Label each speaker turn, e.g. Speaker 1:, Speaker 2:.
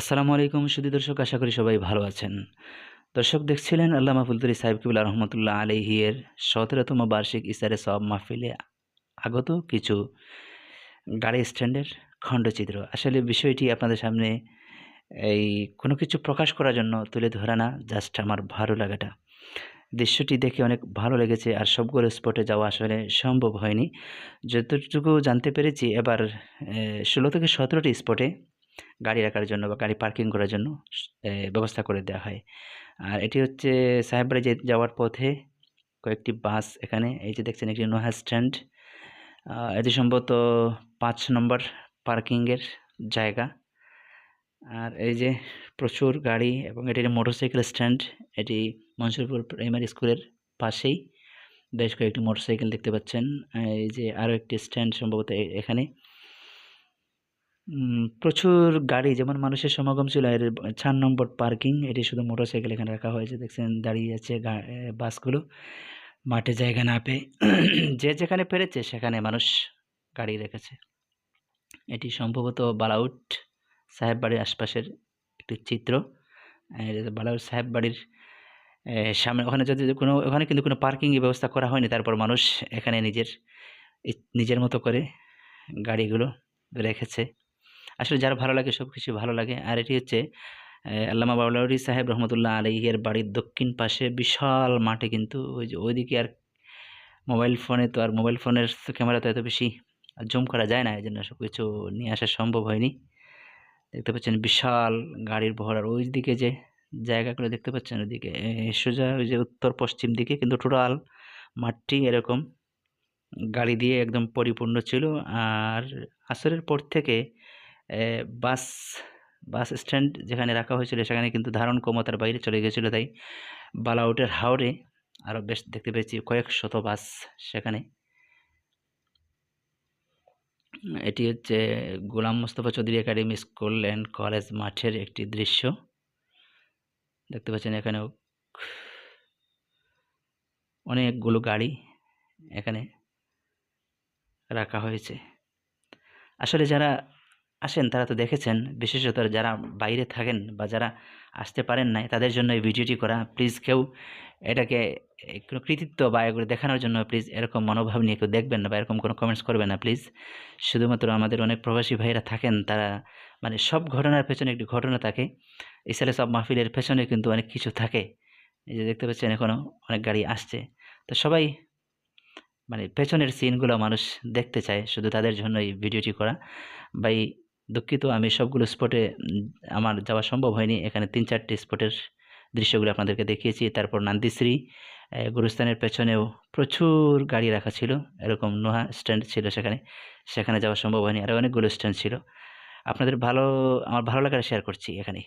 Speaker 1: আসসালামু আলাইকুম সুধী দর্শক, আশা করি সবাই ভালো আছেন। দর্শক, দেখছিলেন আল্লামা ফুলতুরি সাহেব কিবুল্লা রহমতুল্লাহ আলহিয়ের সতেরোতম বার্ষিক ইসারে সব মাহফিলে আগত কিছু গাড়ি স্ট্যান্ডের খণ্ডচিত্র। আসলে বিষয়টি আপনাদের সামনে এই কোনো কিছু প্রকাশ করার জন্য তুলে ধরা না, জাস্ট আমার ভালো লাগাটা। দৃশ্যটি দেখে অনেক ভালো লেগেছে আর সবগুলো স্পটে যাওয়া আসলে সম্ভব হয়নি। যতটুকু জানতে পেরেছি, এবার ষোলো থেকে সতেরোটি স্পটে গাড়ি রাখার জন্য বা গাড়ি পার্কিং করার জন্য ব্যবস্থা করে দেওয়া হয়। আর এটি হচ্ছে সাহেববাড়ি যে যাওয়ার পথে কয়েকটি বাস এখানে, এই যে দেখছেন একটি নোহা স্ট্যান্ড। এটি সম্ভবত পাঁচ নম্বর পার্কিংয়ের জায়গা। আর এই যে প্রচুর গাড়ি এবং এটি মোটরসাইকেল স্ট্যান্ড, এটি মনসুরপুর প্রাইমারি স্কুলের পাশেই। বেশ কয়েকটি মোটরসাইকেল দেখতে পাচ্ছেন। এই যে আরও একটি স্ট্যান্ড সম্ভবত এখানে। প্রচুর গাড়ি, যেমন মানুষের সমাগম ছিল, এর চার নম্বর পার্কিং, এটি শুধু মোটরসাইকেল এখানে রাখা হয়েছে, দেখছেন, দাঁড়িয়ে আছে বাসগুলো। মাঠে জায়গা না পেয়ে যে যেখানে পেরেছে, সেখানে মানুষ গাড়ি রেখেছে। এটি সম্ভবত বালাউট সাহেব বাড়ির আশপাশের একটি চিত্র। বালাউট সাহেব বাড়ির সামনে, ওখানে যদি কোনো, ওখানে কিন্তু কোনো পার্কিংয়ের ব্যবস্থা করা হয়নি, তারপর মানুষ এখানে নিজের নিজের মতো করে গাড়িগুলো রেখেছে। আসলে যার ভালো লাগে সব কিছু ভালো লাগে। আর এটি হচ্ছে আল্লামা বাউলাউরি সাহেব রহমতুল্লাহ আলহিয়ের বাড়ির দক্ষিণ পাশে বিশাল মাঠে কিন্তু ওই যে ওইদিকে আর মোবাইল ফোনে তো আর মোবাইল ফোনের ক্যামেরা তো এত বেশি জুম করা যায় না। এই জন্য সব কিছু নিয়ে আসা সম্ভব হয়নি। দেখতে পাচ্ছেন বিশাল গাড়ির ভর। ওই দিকে যে জায়গাগুলো দেখতে পাচ্ছেন ওইদিকে সোজা ওই যে উত্তর পশ্চিম দিকে কিন্তু টোটাল মাঠটি এরকম গাড়ি দিয়ে একদম পরিপূর্ণ ছিল। আর আসরের পর থেকে বাস বাস স্ট্যান্ড যেখানে রাখা হয়েছিল, সেখানে কিন্তু ধারণ ক্ষমতার বাইরে চলে গেছিল তাই বালাউটের হাওড়ে আরও বেশ দেখতে পেয়েছি কয়েক শত বাস সেখানে। এটি হচ্ছে Golam Mostafa Chowdhury academy school and college মাঠের একটি দৃশ্য। দেখতে পাচ্ছেন এখানেও অনেকগুলো গাড়ি এখানে রাখা হয়েছে। আসলে যারা আসেন, তারা তো দেখেছেন। বিশেষত যারা বাইরে থাকেন বা যারা আসতে পারেন নাই, তাদের জন্য এই ভিডিওটি করা। প্লিজ কেউ এটাকে কোনো কৃতিত্ব বা এগুলো দেখানোর জন্য প্লিজ এরকম মনোভাব নিয়ে কেউ দেখবেন না বা এরকম কোনো কমেন্টস করবেন না, প্লিজ। শুধুমাত্র আমাদের অনেক প্রবাসী ভাইরা থাকেন, তারা মানে সব ঘটনার পেছনে একটি ঘটনা থাকে। ইসালে সব মাহফিলের পেছনে কিন্তু অনেক কিছু থাকে। এই যে দেখতে পাচ্ছেন এখনও অনেক গাড়ি আসছে। তো সবাই মানে পেছনের সিনগুলো মানুষ দেখতে চায়, শুধু তাদের জন্য এই ভিডিওটি করা। বা এই দুঃখিত, আমি সবগুলো স্পটে আমার যাওয়া সম্ভব হয়নি। এখানে তিন চারটি স্পটের দৃশ্যগুলো আপনাদেরকে দেখিয়েছি। তারপর নান্দিশ্রী গুরুস্থানের পেছনেও প্রচুর গাড়ি রাখা ছিল। এরকম নোহা স্ট্যান্ড ছিল সেখানে। সেখানে যাওয়া সম্ভব হয়নি। আরও অনেকগুলো স্ট্যান্ড ছিল। আপনাদের ভালো, আমার ভালো লাগার শেয়ার করছি এখানে